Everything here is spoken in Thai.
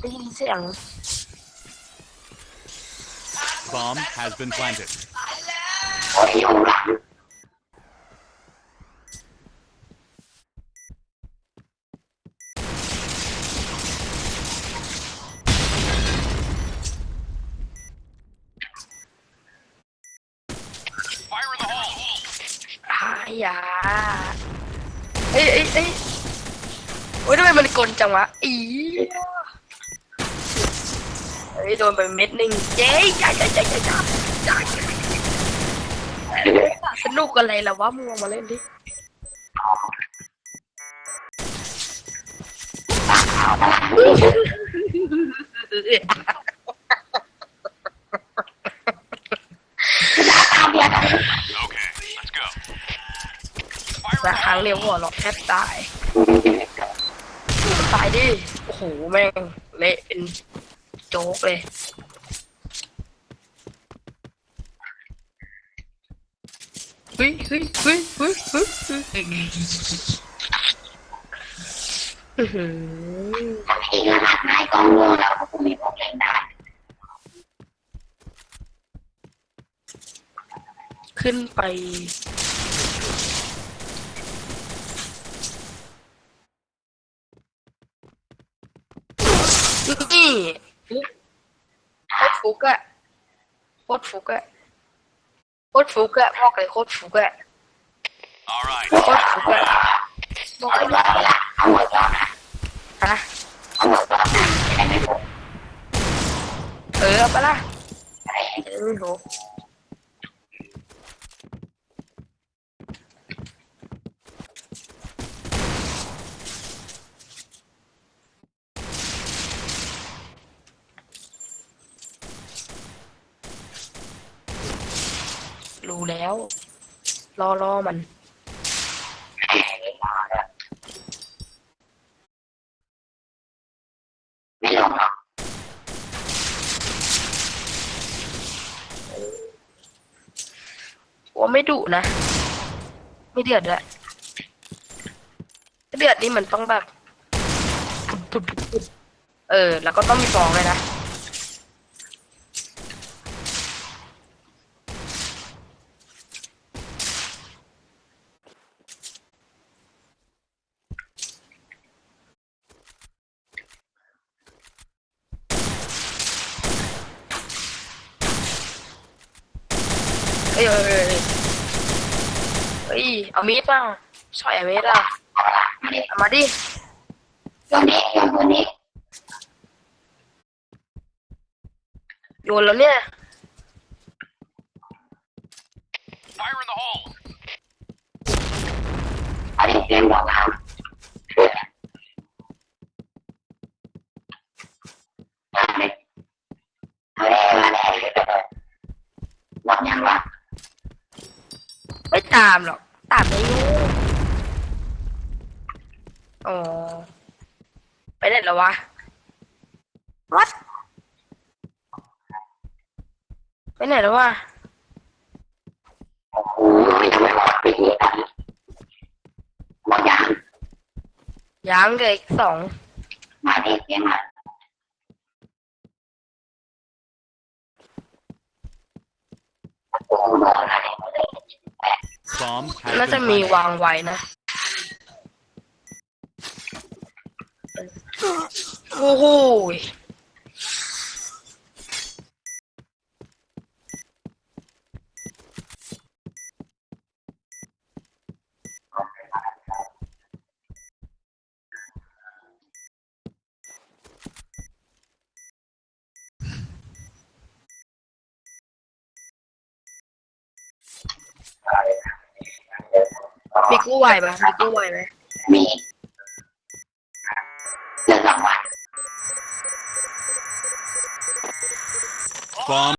ได้ยินเสียง Bomb has been planted. โอ้ยอยู่หลังอายาเอ้ยเอ้ยเอ้ย โอ้ยทำไมมันกลจังวะอีเฮ้ยโดนไปเม็ดหนึ่งเย้ยจ้าจ้าจ้าจ้าจ้าจ้าสนุกอะไรล่ะวะมึงลองมาเล่นดิสักครั้งเดียวหัวเราะแทบตาย ตายดิ โอ้โห แม่ง เละเป็นโจ๊กเลย เฮ้ยเฮ้ยเฮ้ยเฮ้ยเฮ้ยเฮ้ยอื้อหือบาทีขนาดนายก็ง่วงแล้วก็คงมีพวกเล่นได้ขึ้นไป นี่โคตรฟุกอะโคตรฟุกอะโคตรฟุกอะบอกเลยโคตรฟุกอะ All right. โคตรฟุกอะบอกเอาเลยหมดแล้วละเอาหมดแล้วนะฮะเอาหมดแล้วนะจะได้ไม่พบเออเอาปะล่ะอะไรเออไม่ รู้รู้แล้ว รอรอมันไม่ลงหรอกว่าไม่ดุนะ ไม่เดือดด้วยถ้าเดือดนี่มันต้องแบบ เออ แล้วก็ต้องมีฟองเลยนะ เอ้ยเอ้ยเอ้ยเอ้ยเอามีดบ้างสอยเอามีดอะเอาละมาดิเอามาดิโยนนี้โยนตัวนี้โยนแล้วเนี่ย Fire in the hole. เอาดิเล่นหัวน้ำมาเลยเอาเลยมาเลยหมดยังวะไม่ ตามหรอก ตามไม่รู้อ๋อไปไหนแล้ววะวัดไปไหนแล้ววะโอ้โหทำไมหมดไปเยอะกันหมดยังยังเหลืออีกสองมาดิเลี้ยงมาโอ้โห Bomb น่า has จะ been มี planted. วางไว้นะโอ้โห มีกู้ไหวปะมีกู้ไหวไหมมีเดืองรางวัล Bomb